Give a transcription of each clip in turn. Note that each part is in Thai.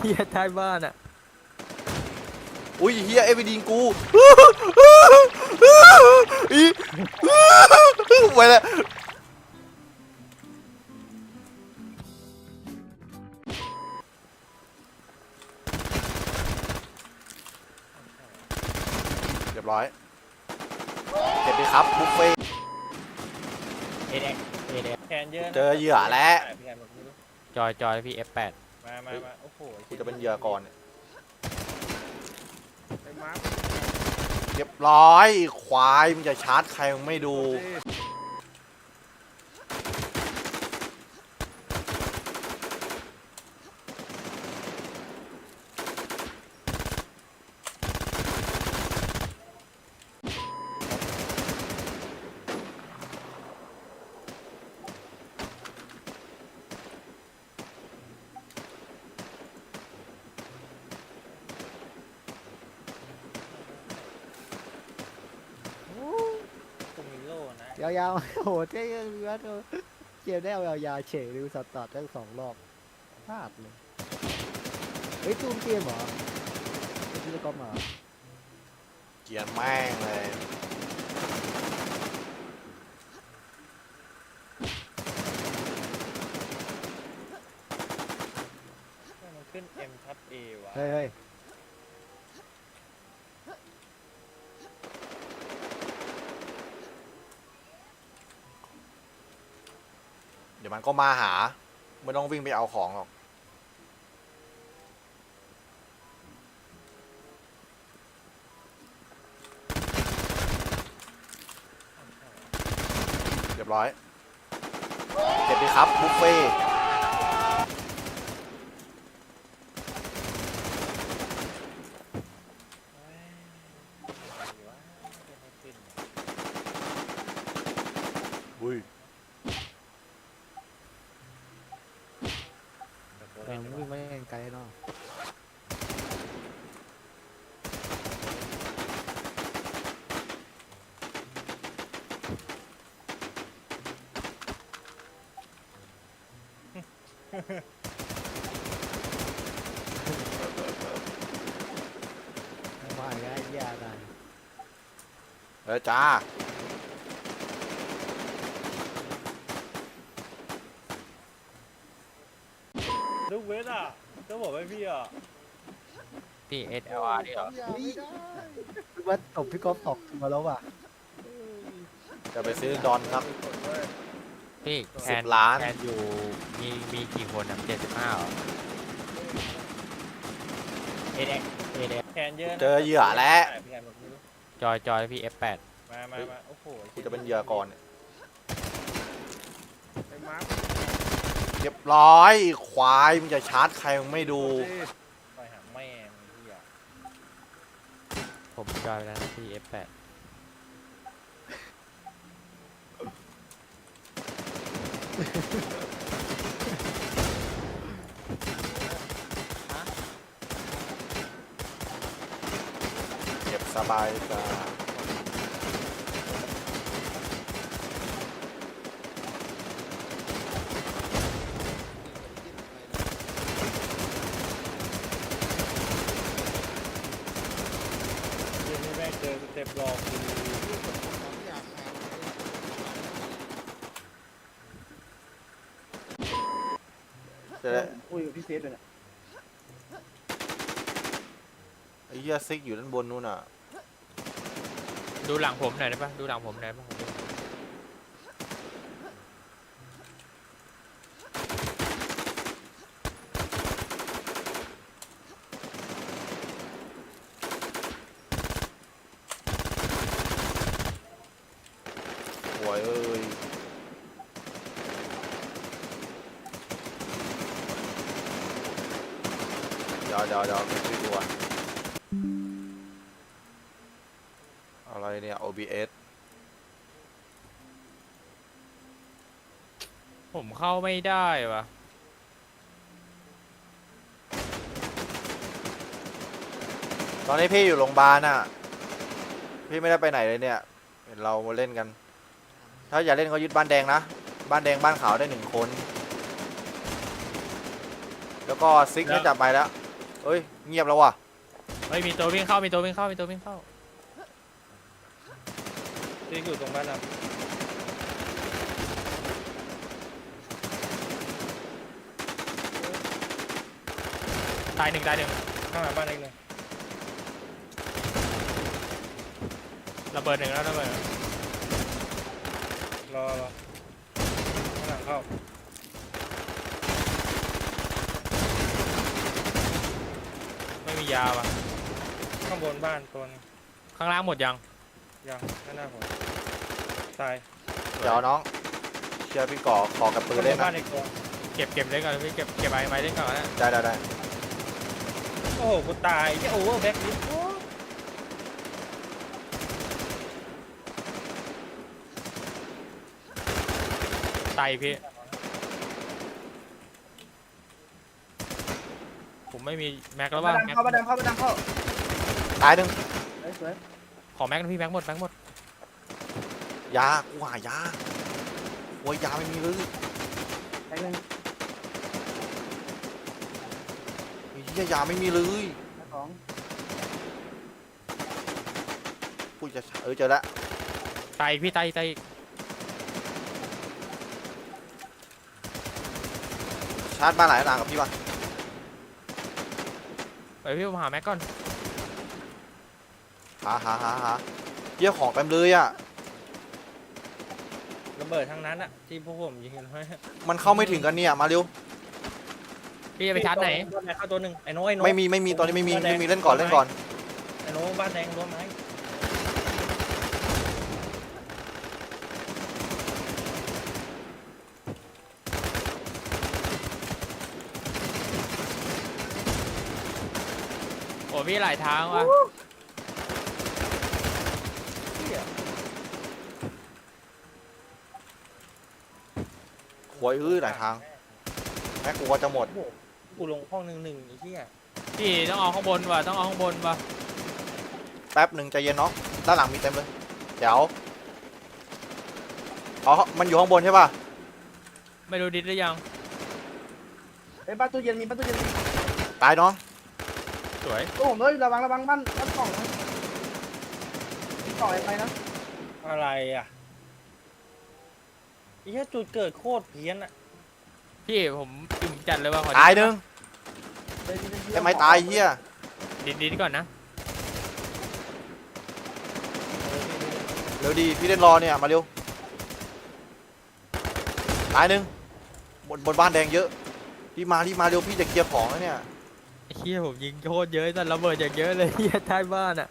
เฮียท้ายบ้านอะอุ้ยเฮียเอฟดีนกูอีไปเลยเรียบร้อยเก็บดีครับบุฟเฟ่ต์เอเด็กเอเด็กแขนเยอะนะเจอเหยื่อแล้วพี่แขนบอกไม่รู้จอยจอยพี่ F8 มามามาโอ้โหกูจะเป็นเหยื่อก่อนเนี่ยไปมาร์คเรียบร้อยควายมึงจะชาร์จใครมึงไม่ดูกู ยาวๆ โอ้โหเจ๊ยังเลือดเกมได้เอายาวๆเฉยดูสัตว์ตัดทั้งสองรอบพลาดเลย เฮ้ยจูนเกมเหรอที่จะก๊อปมาเกลียนแม่งเลยมันขึ้น M ทับ A ว่ะเฮ้ยเฮ้ย ดี๋ยวมันก็มาหา ไม่ต้องวิ่งไปเอาของหรอก เรียบร้อย เก็บดีครับบุฟเฟ่ต์ เฮ้ยอะไรวะไม่ให้ขึ้น อุ้ย แต่ตัวแต่เล่นมึงวิ่งไม่ได้ไกลเนาะมาอีกแล้วไอ้เหี้ยอะไรเออจ้า เวทอะก็บอกให้พี่อะพี่ SLR นี่เหรอ คือว่าตบพี่ก๊อฟตกมาแล้วว่ะจะไปซื้อดอนครับ พี่แคสินบล้าน แคนอยู่มีมีกี่คนอะเจ็ดสิบห้าเหรอเอเด็กเอเด็กแขนเยอะนะเจอเหยื่อแล้ว พี่แขนบอกไม่รู้จอยจอยพี่ F8 มามามาโอ้โหกูจะเป็นเหยื่อก่อนเนี่ยไปมาร์คเรียบร้อยควายมึงจะชาร์จใครมึงไม่ดูไปหาแม่มึงพี่อะผมจอยไปแล้วนะพี่ F8 เก็บสบายจ้า เดี๋ยวนี้แม่งเจอสเต็ปรองกู จะได้คุยกับพี่เฟสเลยนะไอ้เหี้ยซิกอยู่ด้านบนนู่นอะ ดูหลังผมหน่อยได้ปะดูหลังผมหน่อยได้ปะผมดู หวยเอ้ย เดี๋ยวเดี๋ยวเดี๋ยวไปช่วยดูก่อนอะไรเนี่ย OBS ผมเข้าไม่ได้วะตอนนี้พี่อยู่โรงพยาบาลน่ะ พี่ไม่ได้ไปไหนเลยเนี่ยเห็นเรามาเล่นกัน ถ้าอย่าเล่นก็ยึดบ้านแดงนะ บ้านแดงบ้านขาวได้หนึ่งคน แล้วก็ซิกน่าจะไปแล้วเฮ้ยเงียบแล้วว่ะเฮ้ยมีตัววิ่งเข้ามีตัววิ่งเข้ามีตัววิ่งเข้าที่อยู่ตรงบ้านเราตายหนึ่งตายหนึ่งข้างหลังบ้านเองหนึ่งระเบิดหนึ่งแล้วระเบิดรอรอข้างหลังเข้า ไม่มี ยาว่ะ ข้างบนบ้านตัวหนึงข้างล่างหมดยัง ยังข้างหน้าผมตายเดี๋ยวน้อง เชื่อพี่ก่อขอกับปืนข้างบเล่นนนะบ้านอีกตัวเก็บเก็บเล่นก่อนพี่เก็บเก็บไอ้ไม้เล่นก่อนนะได้ได้ได้โอ้โหกูตายไอ้โอเวอร์แบ็กดิโอ้ตายอีกพี่ ผมไม่มีแม็กแล้วว่าแม็กเข้ามาดังเข้ามาดังเข้าตายหนึ่งเฮ้ยสวยขอแม็กนะพี่แม็กหมดแม็กหมดยากูหายาโอ้ยยาไม่มีเลยแทงหนึ่งไอ้เฮียยาไม่มีเลยสองกูจะเออเจอแล้วตายอีกพี่ตายอีกตายอีกชาร์จบ้านหลายหลังกับพี่วะ เฮ้ยพี่ผมหาแม็กก่อน หาหาหาหาเยี่ยของเต็มเลยอะ ระเบิดทั้งนั้นอะที่พวกผมยิงกันไว้มันเข้าไม่ถึงกันเนี่ย มาเร็ว พี่จะไปชาร์จไหนบ้านแดงเข้าตัวหนึ่งไอ้โน้ตไอ้โน้ต ไม่มีไม่มีตอนนี้ไม่มีบ้านแดงไม่มีเล่นก่อนเล่นก่อน ไอ้โน้ตบ้านแดงรั้วไม้ พี่หลายทางว่ะหวยอื้อหลายทางแม็กกูก็จะหมดโอ้โหกูลงห้องหนึ่งหนึ่งไอ้เหี้ยพี่ต้องเอาข้างบนว่ะต้องเอาข้างบนว่ะแป๊บหนึ่งใจเย็นน้องด้านหลังมีเต็มเลย เดี๋ยวอ๋อมันอยู่ข้างบนใช่ป่ะไม่รู้ดิสหรือยังเฮ้ยบ้านตู้เย็นมีบ้านตู้เย็นมีตายน้อง สวยตู้ผมเลยระวังระวังบ้านบ้านกล่องนะมีกล่องอะไรไปนะอะไรอะไอ้เหี้ยจุดเกิดโคตรเพี้ยนอะพี่ผมจุ่มจัดเลยว่าขอตายหนึ่งเฮ้ยพี่พี่ไอ้ไม้ตายเฮียดิสดิสก่อนนะเร็วดีพี่เล่นรอเนี่ยมาเร็วตายหนึ่งบนบนบ้านแดงเยอะรีบมารีบมาเร็วพี่จะเคลียร์ของแล้วเนี่ย ไอ้เฮียผมยิงโคตรเยอะแต่ระเบิดอย่างเยอะเลยเฮียท้ายบ้านอะ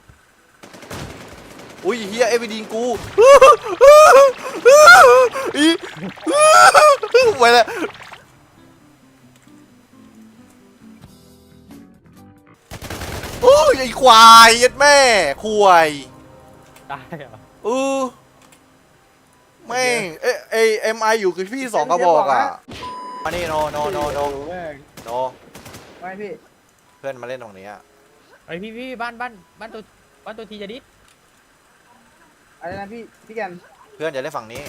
อุ้ยเฮียเอฟดีนกูอีไปเลยโอ้ยไอ้ควายยัดแม่ควายตายเหรอเออแม่งเอเอเอ็มไออยู่คือพี่สองกระบอกอะมานี่โนโนโนโนแม่งโนไม่พี่เพื่อนมาเล่นตรงนี้อะไอพี่พี่บ้านบ้านบ้านตัวบ้านตัวทีจะดิสอะไรนะพี่พี่แกน เพื่อนจะเล่นฝั่งนี้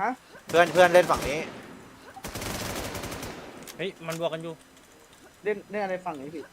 ฮะ เพื่อนเพื่อนเล่นฝั่งนี้เฮ้ยมันบวกกันอยู่เล่นเล่นอะไรฝั่งนี้พี่